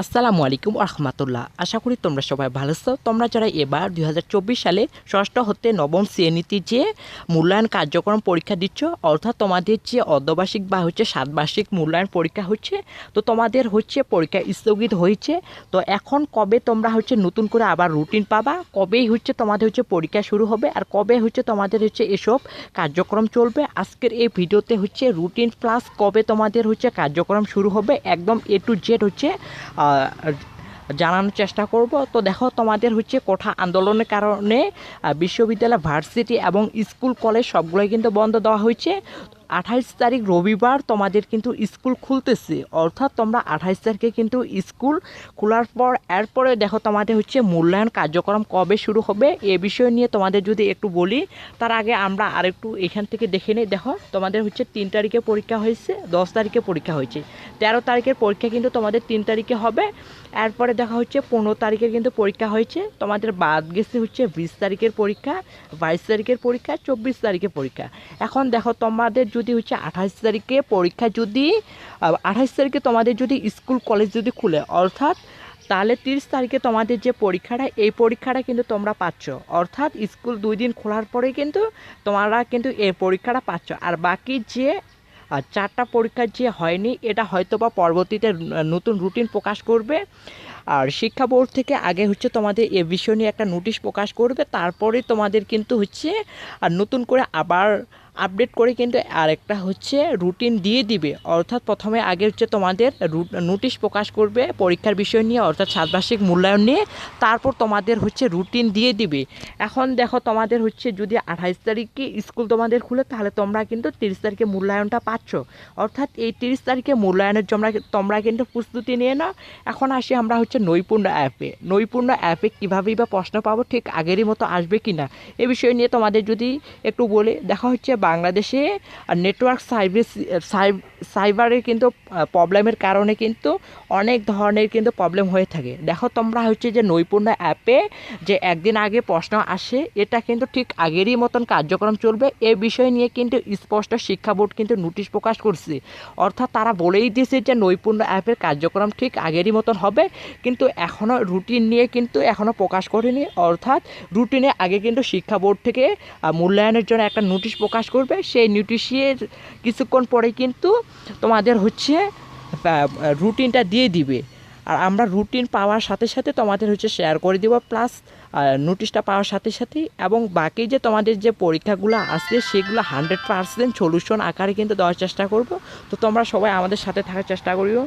আসসালামু আলাইকুম রহমতুল্লাহ আশা করি তোমরা সবাই ভালো আছো। তোমরা যারা এবার দু হাজার চব্বিশ সালে ষষ্ঠ হতে নবম শ্রেণীতে যে মূল্যায়ন কার্যক্রম পরীক্ষা দিচ্ছ, অর্থাৎ তোমাদের যে অর্ধবার্ষিক বা হচ্ছে সাতবার্ষিক মূল্যায়ন পরীক্ষা হচ্ছে, তো তোমাদের হচ্ছে পরীক্ষা স্থগিত হয়েছে। তো এখন কবে তোমরা হচ্ছে নতুন করে আবার রুটিন পাবা? কবেই হচ্ছে তোমাদের হচ্ছে পরীক্ষা শুরু হবে? আর কবে হচ্ছে তোমাদের হচ্ছে এসব কার্যক্রম চলবে? আজকের এই ভিডিওতে হচ্ছে রুটিন প্লাস কবে তোমাদের হচ্ছে কার্যক্রম শুরু হবে? একদম এ টু জেড হচ্ছে জানানোর চেষ্টা করব। তো দেখো, তোমাদের হচ্ছে কোঠা আন্দোলনের কারণে বিশ্ববিদ্যালয়, ভার্সিটি এবং স্কুল, কলেজ সবগুলোই কিন্তু বন্ধ দেওয়া হয়েছে। আঠাইশ তারিখ রবিবার তোমাদের কিন্তু স্কুল খুলতেছে। অর্থাৎ তোমরা আঠাইশ তারিখে কিন্তু স্কুল খোলার পর, এরপরে দেখো তোমাদের হচ্ছে মূল্যায়ন কার্যক্রম কবে শুরু হবে, এ বিষয় নিয়ে তোমাদের যদি একটু বলি, তার আগে আমরা আরেকটু এখান থেকে দেখে নিই। দেখো, তোমাদের হচ্ছে তিন তারিখে পরীক্ষা হয়েছে, দশ তারিখে পরীক্ষা হয়েছে। তেরো তারিখের পরীক্ষা কিন্তু তোমাদের তিন তারিখে হবে। এরপরে দেখা হচ্ছে পনেরো তারিখের কিন্তু পরীক্ষা হয়েছে। তোমাদের বাদ গেছে হচ্ছে বিশ তারিখের পরীক্ষা, বাইশ তারিখের পরীক্ষা, চব্বিশ তারিখের পরীক্ষা। এখন দেখো তোমাদের যদি হচ্ছে আঠাশ তারিখে পরীক্ষা যদি আঠাশ তারিখে তোমাদের যদি স্কুল, কলেজ যদি খুলে, অর্থাৎ তাহলে তিরিশ তারিখে তোমাদের যে পরীক্ষাটা, এই পরীক্ষাটা কিন্তু তোমরা পাচ্ছ। অর্থাৎ স্কুল দুই দিন খোলার পরে কিন্তু তোমরা কিন্তু এই পরীক্ষাটা পাচ্ছ। আর বাকি যে আর চারটা পরীক্ষার যে হয়নি, এটা হয়তো বা পরবর্তীতে নতুন রুটিন প্রকাশ করবে। আর শিক্ষা বোর্ড থেকে আগে হচ্ছে তোমাদের এ বিষয় নিয়ে একটা নোটিশ প্রকাশ করবে। তারপরে তোমাদের কিন্তু হচ্ছে আর নতুন করে আবার আপডেট করে কিন্তু আরেকটা হচ্ছে রুটিন দিয়ে দিবে। অর্থাৎ প্রথমে আগে হচ্ছে তোমাদের নোটিশ প্রকাশ করবে পরীক্ষার বিষয় নিয়ে, অর্থাৎ সাতবার্ষিক মূল্যায়ন নিয়ে, তারপর তোমাদের হচ্ছে রুটিন দিয়ে দিবে। এখন দেখো তোমাদের হচ্ছে যদি আঠাইশ তারিখে স্কুল তোমাদের খুলে, তাহলে তোমরা কিন্তু তিরিশ তারিখে মূল্যায়নটা পাচ্ছ। অর্থাৎ এই তিরিশ তারিখে মূল্যায়নের জন্য তোমরা কিন্তু প্রস্তুতি নিয়ে নাও। এখন আসি আমরা হচ্ছে নৈপুণ্য অ্যাপে নৈপুণ্য অ্যাপে কীভাবেই বা প্রশ্ন পাবো, ঠিক আগেরই মতো আসবে কি না এ বিষয় নিয়ে তোমাদের যদি একটু বলে, দেখা হচ্ছে বাংলাদেশে নেটওয়ার্ক সাইবার সাইবারের কিন্তু প্রবলেমের কারণে কিন্তু অনেক ধরনের কিন্তু প্রবলেম হয়ে থাকে। দেখো তোমরা হচ্ছে যে নৈপুণ্য অ্যাপে যে একদিন আগে প্রশ্ন আসে, এটা কিন্তু ঠিক আগেরই মতন কার্যক্রম চলবে। এ বিষয় নিয়ে কিন্তু স্পষ্ট শিক্ষা বোর্ড কিন্তু নোটিশ প্রকাশ করছে। অর্থাৎ তারা বলেই দিয়েছে যে নৈপুণ্য অ্যাপের কার্যক্রম ঠিক আগেরই মতন হবে, কিন্তু এখনও রুটিন নিয়ে কিন্তু এখনও প্রকাশ করেনি। অর্থাৎ রুটিনে আগে কিন্তু শিক্ষা বোর্ড থেকে মূল্যায়নের জন্য একটা নোটিশ প্রকাশ করবে সেই নোটিশের কিছুক্ষণ পরে কিন্তু তোমাদের হচ্ছে রুটিনটা দিয়ে দিবে। আর আমরা রুটিন পাওয়ার সাথে সাথে তোমাদের হচ্ছে শেয়ার করে দিব প্লাস নোটিশটা পাওয়ার সাথে সাথে এবং বাকি যে তোমাদের যে পরীক্ষাগুলো আছে, সেগুলো হান্ড্রেড পার্সেন্ট সলিউশন আকারে কিন্তু দেওয়ার চেষ্টা করব। তো তোমরা সবাই আমাদের সাথে থাকার চেষ্টা করিও।